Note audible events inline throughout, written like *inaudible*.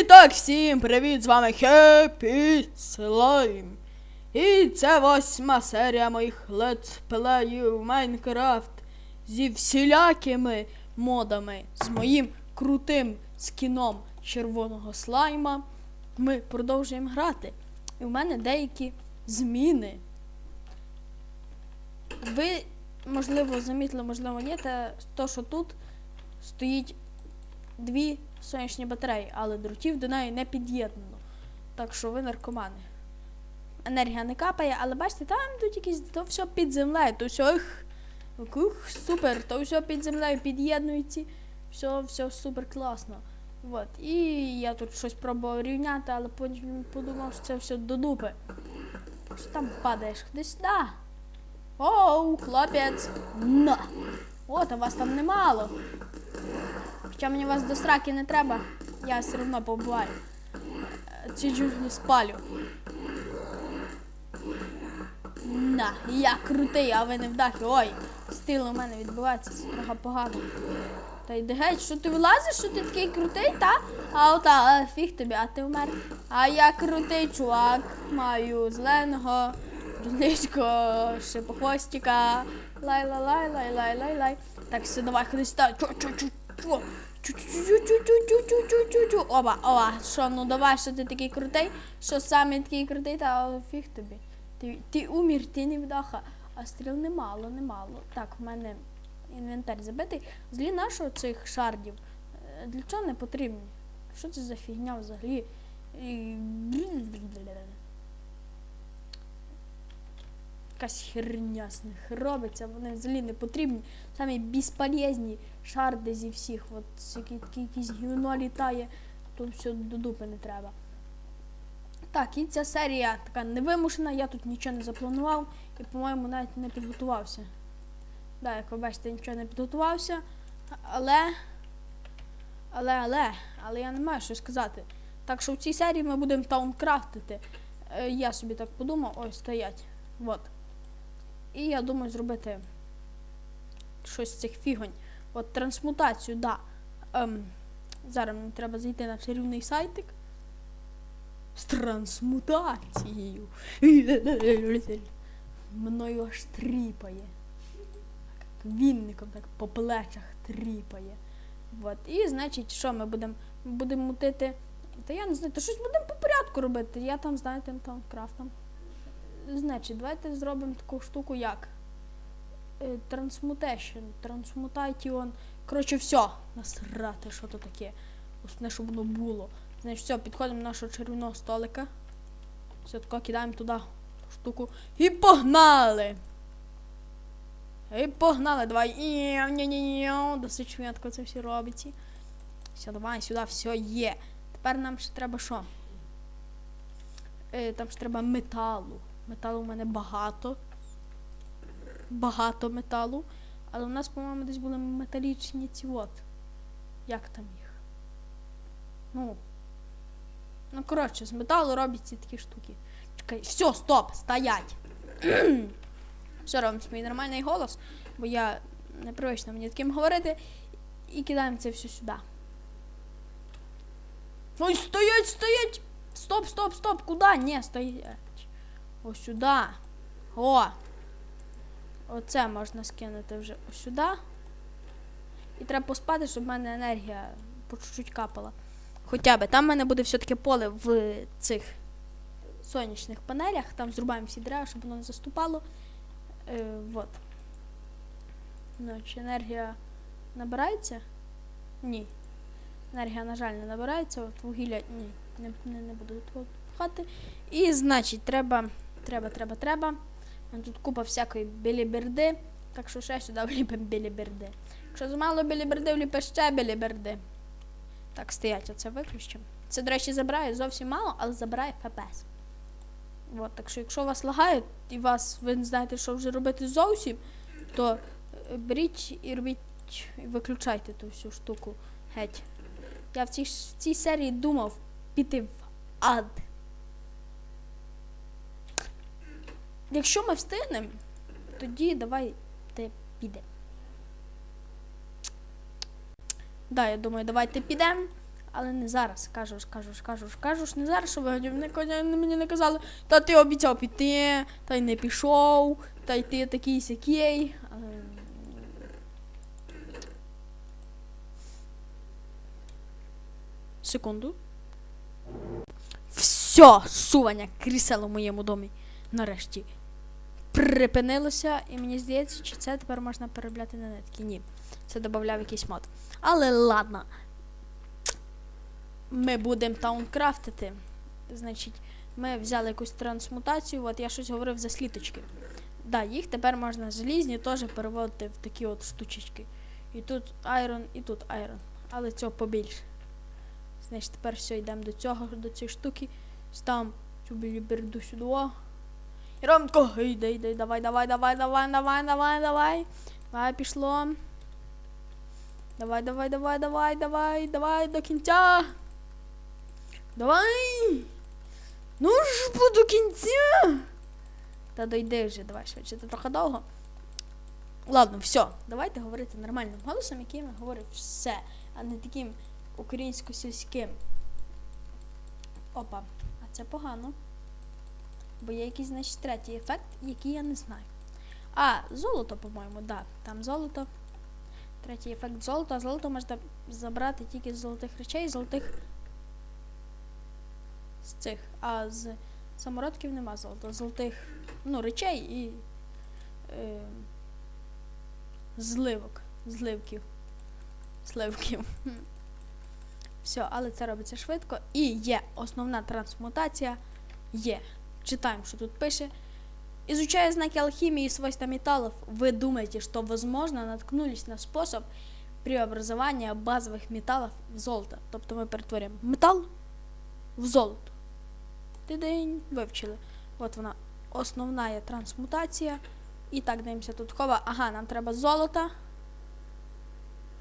І так, всім привіт! З вами Хеппі Слайм. І це восьма серія моїх летсплеїв Майнкрафт зі всілякими модами, з моїм крутим скіном червоного слайма. Ми продовжуємо грати. І в мене деякі зміни. Ви, можливо, замітили, можливо, ні, те, то, що тут стоїть дві сонячні батареї, але дротів до неї не під'єднано. Так що ви наркомани. Енергія не капає, але бачите, там тут якісь то все під землею, то все ух, ух, супер, то все під землею під'єднується. Все, все супер класно. Вот. І я тут щось пробував рівняти, але потім подумав, що це все до дупи. Що там падаєш? Ходи сюди. Оу, хлопець. На. От, а вас там немало. Хоча мені вас до сраки не треба, я все одно побуваю. Е, Ці джунглі спалю. На, я крутий, а ви не вдахи. Ой, стил у мене відбувається, це погано. Та йди геть, що ти вилазиш, що ти такий крутий, та? А ота, а, фіг тобі, а ти вмер. А я крутий чувак, маю зеленого, джунглічко, шипохвостика. Лай-лай-лай-лай-лай-лай-лай. Так, все, давай, ходи сюди. Чу-чу-чу-чу. Чу-чу-чу-чу-чу-чу-чу-чу. Оба, оба, що, ну давай, що ти такий крутий, що саме такий крутий, та фіг тобі. Ти, ти умір, ти не вдаха. А стріл немало, немало. Так, в мене інвентар забитий. Злі нашого цих шардів. Е, Для чого не потрібні? Що це за фігня взагалі? І... Якась херня з них робиться, вони взагалі не потрібні. Самі безполезні шарди зі всіх. От якісь гівно літає, тут все до дупи не треба. Так, і ця серія така невимушена, я тут нічого не запланував і, по-моєму, навіть не підготувався. Так, як ви бачите, нічого не підготувався, але. Але, але, але я не маю що сказати. Так що в цій серії ми будемо таункрафтити. Е, я собі так подумав, ось стоять. От. І я думаю зробити щось з цих фігонь. От трансмутацію, да. Ем, зараз мені треба зайти на чарівний сайтик. З трансмутацією. Мною аж тріпає. Вінником так по плечах тріпає. От. І значить, що ми будемо будемо мутити. Та я не знаю, то щось будемо по порядку робити. Я там, знаєте, там крафтом. Значить, давайте зробимо таку штуку як. Е, Трансмутейшн, трансмутайтіон. Коротше, все. Насрати, що то таке. Основне, щоб воно було. Значить, все, підходимо до нашого червоного столика. Все тако кидаємо туди штуку. І погнали! І погнали, давай. Досить швидко це все робиться. Все, давай сюди, все є. Тепер нам ще треба що? Е, там ще треба металу. Металу в мене багато. Багато металу. Але у нас, по-моєму, десь були металічні ці от. Як там їх? Ну. Ну, коротше, з металу роблять ці такі штуки. Чекай, все, стоп, стоять. *clears throat* Все робимо мій нормальний голос, бо я не привична мені таким говорити. І кидаємо це все сюди. Ой, стоять, стоять! Стоп, стоп, стоп, куди? Ні, стоять. Ось сюди. О! Оце можна скинути вже ось сюди. І треба поспати, щоб в мене енергія по чуть-чуть капала. Хоча би. Там в мене буде все-таки поле в цих сонячних панелях. Там зрубаємо всі дерева, щоб воно не заступало. Е, вот. Значить, енергія набирається? Ні. Енергія, на жаль, не набирається. От вугілля ні, не, не, не буду тут пхати. І, значить, треба, треба, треба, треба. Тут купа всякої біліберди. Так що ще сюди *laughs* вліпимо біліберди. Якщо замало біліберди, вліпиш ще біліберди. Так, стоять, оце виключимо. Це, до речі, забирає зовсім мало, але забирає ФПС. От, так що, якщо вас лагає і вас, ви не знаєте, що вже робити зовсім, то е, беріть і робіть, і виключайте ту всю штуку геть. Я в цій, в цій серії думав піти в ад. Якщо ми встигнемо, тоді давайте підемо. Да, я думаю, давайте підемо. Але не зараз. Кажу ж, кажу ж, кажу ж, кажу ж, не зараз, що ви мені не казали, та ти обіцяв піти, та й не пішов, та й ти такий сякий. Секунду. Все, сування крісел у моєму домі. Нарешті. Припинилося, і мені здається, чи це тепер можна переробляти на нитки. Ні. Це додавав якийсь мод. Але ладно. Ми будемо таункрафтити. Значить, ми взяли якусь трансмутацію, от я щось говорив за сліточки. Да, їх тепер можна залізні теж переводити в такі от штучечки. І тут айрон, і тут айрон. Але цього побільше. Значить, тепер все, йдемо до цього, до цієї штуки. Ставимо цю біліберду сюди. О. І робимо йди, йди, давай, давай, давай, давай, давай, давай, давай. Давай, пішло. Давай, давай, давай, давай, давай, давай до кінця. Давай. Ну ж бо до кінця. Та дойди вже, давай швидше, це трохи довго. Ладно, все, давайте говорити нормальним голосом, яким я говорю все, а не таким українсько-сільським. Опа, а це погано. Бо є якийсь, значить, третій ефект, який я не знаю. А, золото, по-моєму, да, там золото. Третій ефект золото, а золото можна забрати тільки з золотих речей, з золотих з цих. А з самородків нема золота. Золотих ну, речей і е, зливок. Зливків. Сливків. Все, але це робиться швидко. І є основна трансмутація. Є. Читаем, что тут пише. Изучая знаки алхимии и свойства металлов, вы думаете, что, возможно, наткнулись на способ преобразования базовых металлов в золото. Тобто ми перетворюємо метал в золото. Ти-день, вивчили. От вона основна є трансмутація. Так дивимося тут хова. Ага, нам треба золото.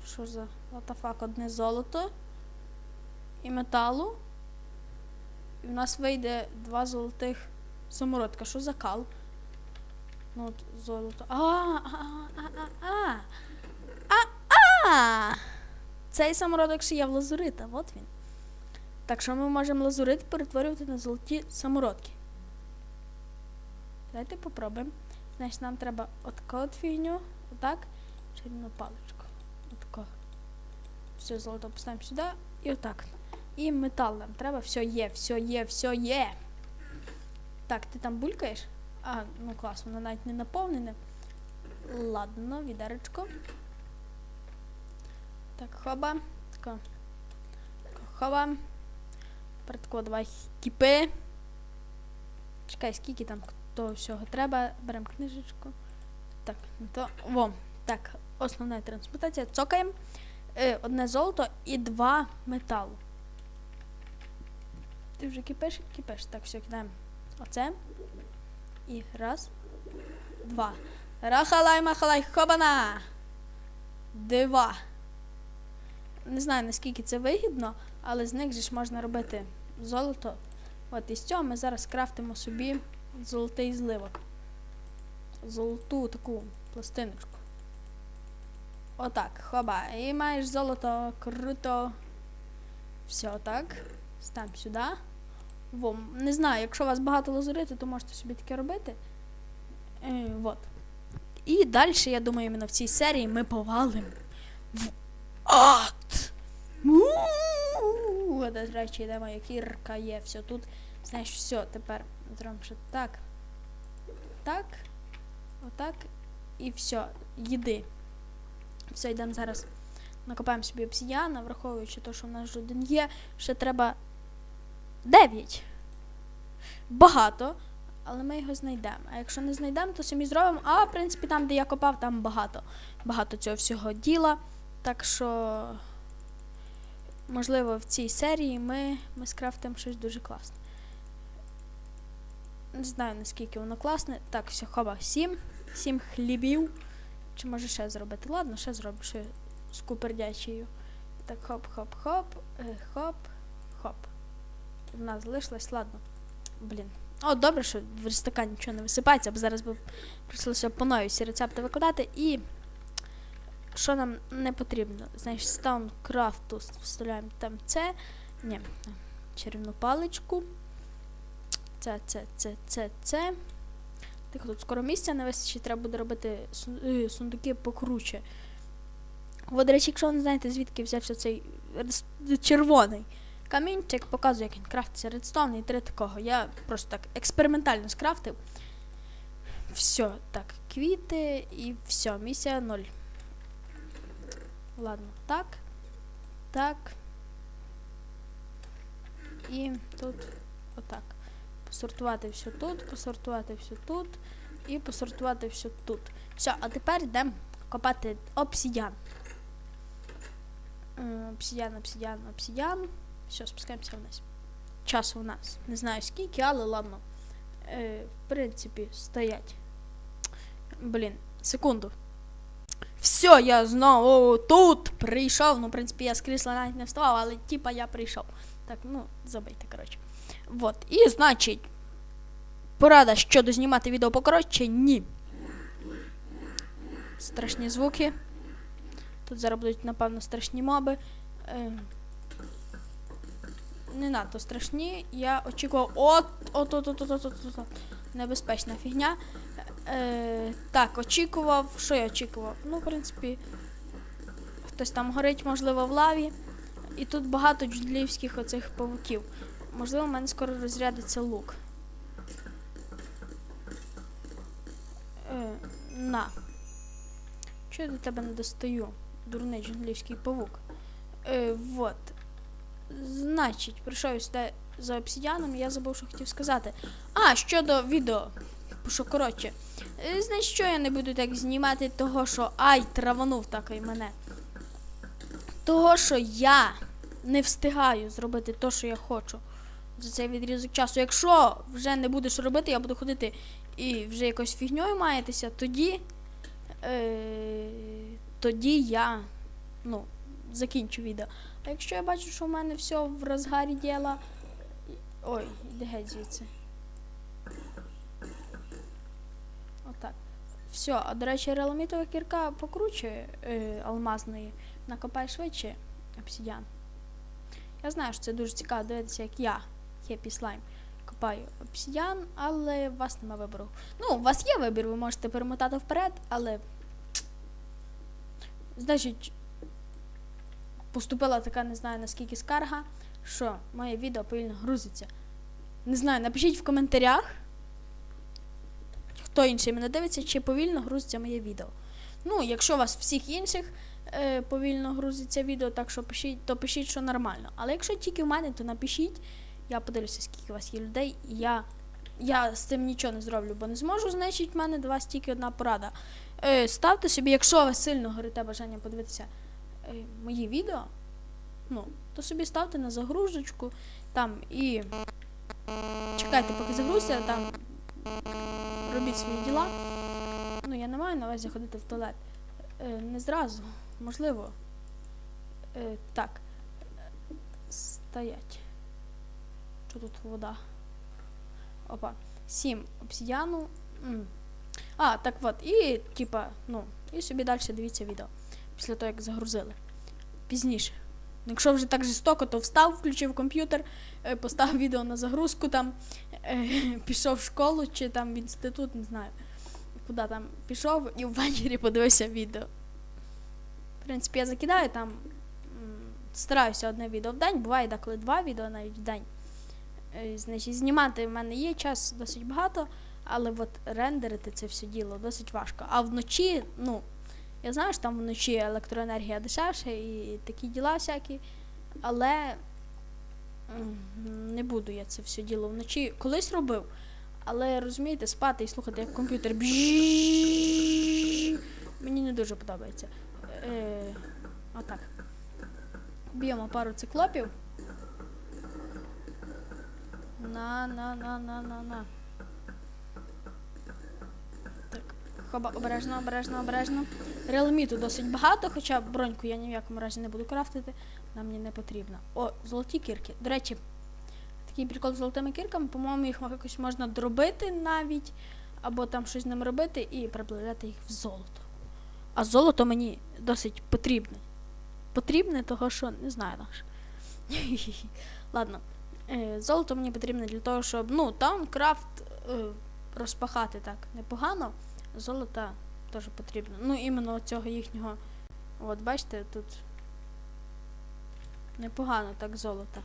Що за fuck, одне золото і металу. І в нас вийде два золотих самородка. Що за кал? Ну от золото. А, а, а, а, а. А, а. Цей самородок ще є в лазурита, от він. Так що ми можемо лазурит перетворювати на золоті самородки. Давайте попробуємо. Значить, нам треба отаку от фігню, отак, чарівну паличку. Отако. Все, золото поставимо сюди і отак. І метал нам треба. Все є, все є, все є. Так, ти там булькаєш? А, ну клас, воно навіть не наповнене. Ладно, відеречко. Так, хоба. Тако, Хоба. Тепер тако, давай кіпи. Чекай, скільки там того всього треба. Беремо книжечку. Так, то. Во. Так, основна трансмутація. Цокаємо. Е, одне золото і два металу. Ти вже кипиш? Кипиш. Так, все, кидаємо. Оце. І раз. Два. Рахалай махалай хобана. Два. Не знаю, наскільки це вигідно, але з них же ж можна робити золото. От із цього ми зараз крафтимо собі золотий зливок. Золоту таку пластиночку. Отак, хоба. І маєш золото, круто. Все, отак. Став сюди. Во, не знаю, якщо у вас багато лазуриту, то можете собі таке робити. Е, вот. І далі, я думаю, іменно в цій серії ми повалимо в ад. До речі, йде моя кірка є. Все тут. Знаєш, все, тепер зробимо ще так. Так. Отак. І все. Їди. Все, йдемо зараз. Накопаємо собі обсіяна, враховуючи те, що в нас вже один є. Ще треба 9. Багато, але ми його знайдемо. А якщо не знайдемо, то самі зробимо. А, в принципі, там, де я копав, там багато. Багато цього всього діла. Так що, можливо, в цій серії ми, ми скрафтимо щось дуже класне. Не знаю, наскільки воно класне. Так, все, хоба, 7. 7 хлібів. Чи може ще зробити? Ладно, ще зроблю ще з купердячею. Так, хоп-хоп-хоп, е, нас залишилось, ладно. Блін. О, добре, що в верстака нічого не висипається, бо зараз би прийшлося по новій всі рецепти викладати і. що нам не потрібно? Значить, стан крафту вставляємо там це. Ні, чарівну паличку. Це, це, це, це, це. Так, тут скоро місця не вистачить, треба буде робити е, сундуки покруче. От, до речі, якщо ви не знаєте, звідки взявся цей червоний камінчик, показую, як він крафтиться редстоун і три такого. Я просто так експериментально скрафтив. Все, так, квіти і все, місія 0. Ладно, так. Так. І тут отак. Посортувати все тут, посортувати все тут і посортувати все тут. Все, а тепер йдемо копати обсідян. Е, Обсідян, обсідян, обсідян. Все, спускаємося вниз. Часу у нас. Не знаю скільки, але ладно. Е, в принципі, стоять. Блін, секунду. Все, я знову тут прийшов. Ну, в принципі, я з крісла навіть не вставав, але типа я прийшов. Так, ну, забийте, коротше. Вот. І значить. Порада щодо знімати відео покоротше, ні. Страшні звуки. Тут зараз будуть, напевно, страшні моби. Не надто страшні. Я очікував. От, от, от, от, от, от, от, от. Небезпечна фігня. Е, так, очікував. Що я очікував? Ну, в принципі, хтось там горить, можливо, в лаві. І тут багато джудлівських оцих павуків. Можливо, в мене скоро розрядиться лук. Е, на. Чого я до тебе не достаю? Дурний джунглівський павук. Е, вот. Значить, прийшов я сюди за обсідіаном, я забув, що хотів сказати. А, щодо відео. Що коротше. Е, Значить, що я не буду так знімати, того, що ай, траванув так і мене. Того, що я не встигаю зробити те, що я хочу за цей відрізок часу. Якщо вже не будеш робити, я буду ходити і вже якось фігньою маєтеся, тоді. Е, тоді я ну, закінчу відео. А якщо я бачу, що в мене все в розгарі діла. Ой, іди геть звідси. Отак. Все, а до речі, реламітова кірка покруче е, алмазної, накопає швидше обсідян. Я знаю, що це дуже цікаво дивитися, як я, Хеппі Слайм, копаю обсідян, але у вас нема вибору. Ну, у вас є вибір, ви можете перемотати вперед, але. Значить, поступила така, не знаю наскільки скарга, що моє відео повільно грузиться. Не знаю, напишіть в коментарях, хто інший мене дивиться, чи повільно грузиться моє відео. Ну, якщо у вас всіх інших е, повільно грузиться відео, так що пишіть, то пишіть, що нормально. Але якщо тільки в мене, то напишіть. Я подивлюся, скільки у вас є людей, і я, я з цим нічого не зроблю, бо не зможу, значить, в мене до вас тільки одна порада. Е, ставте собі, якщо ви сильно горите бажання подивитися мої відео, ну, то собі ставте на загрузочку там і чекайте, поки загрузиться, там робіть свої діла. Ну, я не маю на увазі ходити в туалет. Е, не зразу, можливо. Е, так. Стоять. Що тут вода? Опа. Сім обсідіану. А, так от. І, типа, ну, і собі далі дивіться відео. Після того, як загрузили. Пізніше. Якщо вже так жорстоко, то встав, включив комп'ютер, е, поставив відео на загрузку, там е, *laughs* пішов в школу чи там в інститут, не знаю, куди там пішов і ввечері подивився відео. В принципі, я закидаю там, стараюся одне відео в день, буває деколи два відео навіть в день. Е, Значить, знімати в мене є час досить багато, але от рендерити це все діло досить важко. А вночі, ну, я знаю, що там вночі електроенергія дешевша і такі діла всякі, але не буду я це все діло вночі. Колись робив, але розумієте, спати і слухати, як комп'ютер мені не дуже подобається. Е, отак. Б'ємо пару циклопів. На, на, на, на, на, на. Так, хоба, обережно, обережно, обережно. Релміту досить багато, хоча броньку я ні в якому разі не буду крафтити, вона мені не потрібна. О, золоті кірки. До речі, такий прикол з золотими кірками, по-моєму, їх якось можна дробити навіть, або там щось з ним робити і приплавляти їх в золото. А золото мені досить потрібне. Потрібне, того що не знаю наш. *laughs* Ладно. Е, золото мені потрібне для того, щоб, ну, таункрафт е, розпахати так непогано. Золота теж потрібно. Ну, іменно цього їхнього. От, бачите, тут непогано так золота.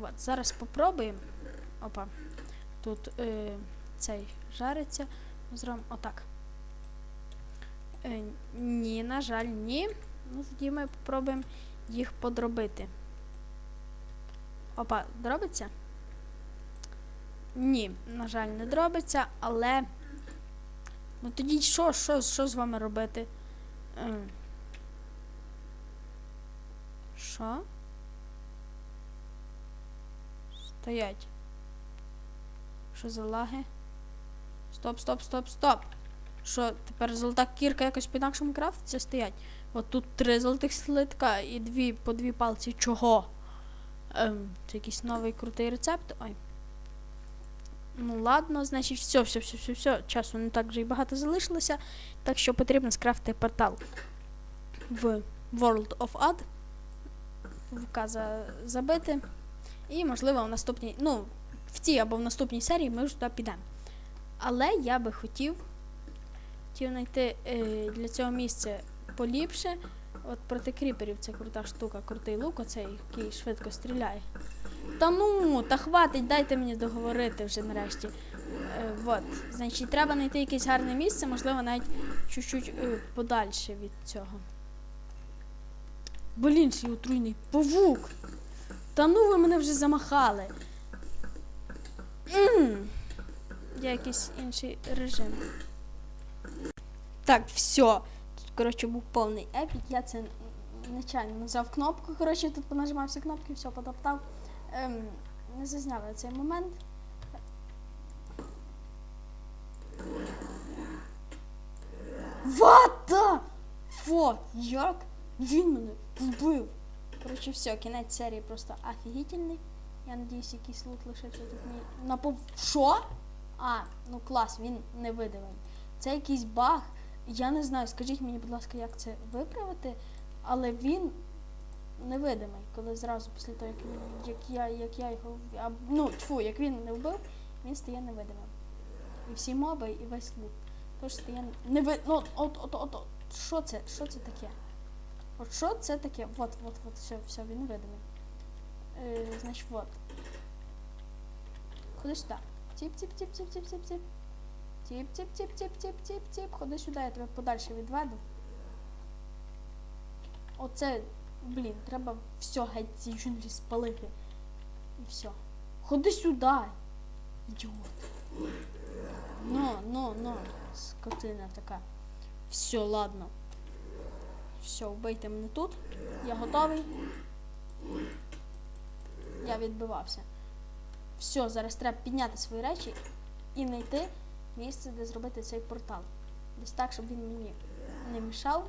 От, зараз попробуємо. Опа. Тут е, цей жариться. Зробимо отак. Е, ні, на жаль, ні. Ну, тоді ми попробуємо їх подробити. Опа, дробиться? Ні, на жаль, не дробиться, але. Ну тоді що, що, що з вами робити? Ем. Що? Стоять. Що за лаги? Стоп, стоп, стоп, стоп. Що, тепер золота кірка якось по-інакшому крафтиться стоять? От тут три золотих слитка і дві по дві палці. Чого? Ем, це якийсь новий крутий рецепт. Ой. Ну ладно, значить, все, все, все, все, все. Часу не так вже і багато залишилося. Так що потрібно скрафтити портал в World of Ad. ВК за, забити. І, можливо, в наступній, ну, в цій або в наступній серії ми вже туди підемо. Але я би хотів, хотів знайти е, для цього місця поліпше. От проти кріперів це крута штука, крутий лук, оцей, який швидко стріляє. Та ну, та хватить, дайте мені договорити вже нарешті. Е, от, значить, треба знайти якесь гарне місце, можливо, навіть чуть-чуть е, подальше від цього. Блін, ще й отруйний павук. Та ну ви мене вже замахали. м Я якийсь інший режим. Так, все. Тут, коротше, був повний епік. Я це нечайно назвав кнопку. Коротше, тут понажимав всі кнопки, все потоптав. Ем, не зазняв цей момент. Вата! Фо, як він мене вбив. Коротше, все, кінець серії просто офігітельний. Я надіюсь, якийсь лут лишився тут мій. Напов... Що? А, ну клас, він не невидимий. Це якийсь баг. Я не знаю, скажіть мені, будь ласка, як це виправити, але він невидимий, коли зразу після того, як, як, я, як я його. А, ну, тьфу, як він не вбив, він стає невидимим. І всі моби, і весь лут. Тож стає неви... Ну, от, от, от, от, що це? Що це таке? От що це таке? От, от, от, все, все, він невидимий. Е, значить, от. Ходи сюди. Тіп, тіп, тіп, тіп, тіп, тіп, тіп. Тіп, тіп, тіп, тіп, тіп, тіп, тіп. Ходи сюди, я тебе подальше відведу. Оце, блін, треба все геть ці джунглі спалити. І все. Ходи сюди. Ідіот. Ну, ну, ну, скотина така. Все, ладно. Все, вбийте мене тут. Я готовий. Я відбивався. Все, зараз треба підняти свої речі і знайти місце, де зробити цей портал. Десь так, щоб він мені не мішав,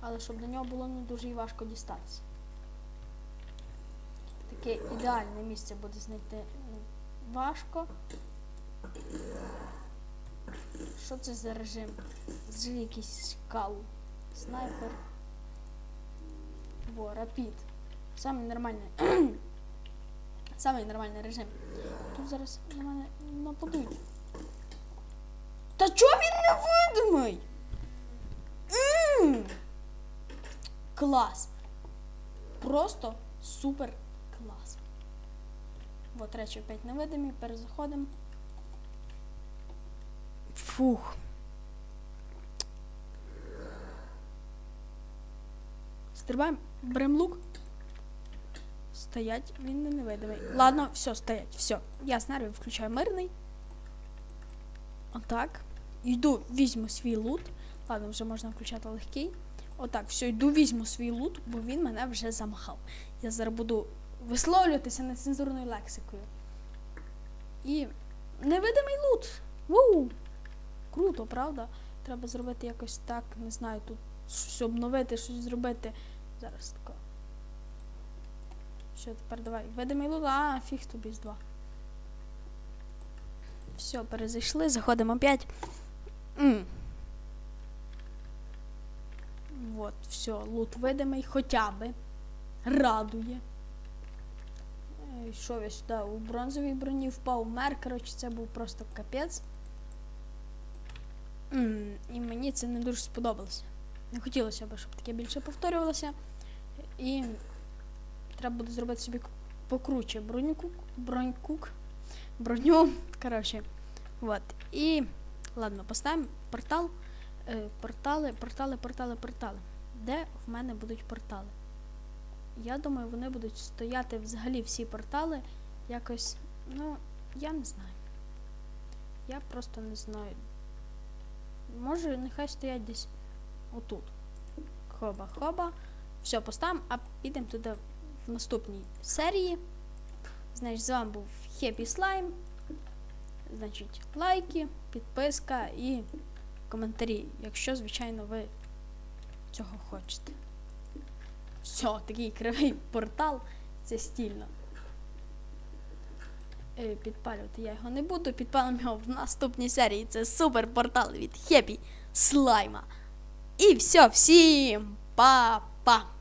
але щоб до нього було не дуже і важко дістатися. Таке ідеальне місце буде знайти важко. Що це за режим? З якийсь скал. Снайпер. Во, рапід. Самий нормальний. *clears throat* Самий нормальний режим. Тут зараз на мене нападуть. Та чого він невидимий? М! Клас. Просто супер клас. Вот речі опять невидимі, перезаходимо. Фух. Стрибаємо, беремо лук. Стоять, він не невидимий. Ладно, все, стоять, все. Я з включаю мирний. Отак. Йду, візьму свій лут. Ладно, вже можна включати легкий. Отак, все, йду, візьму свій лут, бо він мене вже замахав. Я зараз буду висловлюватися нецензурною лексикою. І невидимий лут. Ву! Круто, правда? Треба зробити якось так, не знаю, тут щось обновити, щось зробити. Зараз тако. Все, тепер давай. Видимий лут, а фіг тобі з два. Все, перезайшли, заходимо опять. От, все, лут видимий хоча би. Радує. Е, Йшов я сюди у бронзовій броні, впав мер. Коротше, це був просто капець. І мені це не дуже сподобалося. Не хотілося б, щоб таке більше повторювалося. І треба буде зробити собі покруче броньку, броньку, броню. Коротше, от. І ладно, поставимо портал. Е, портали, портали, портали, портали. Де в мене будуть портали? Я думаю, вони будуть стояти взагалі всі портали якось. Ну, я не знаю. Я просто не знаю. Може, нехай стоять десь отут. Хоба-хоба. Все, поставимо, а підемо туди в наступній серії. Значить, з вами був Happy Slime. Значить, лайки, підписка і коментарі, якщо, звичайно, ви цього хочете. Все, такий кривий портал, це стільно. Е, Підпалювати я його не буду, підпалимо його в наступній серії. Це супер портал від Хепі Слайма. І все, всім па-па!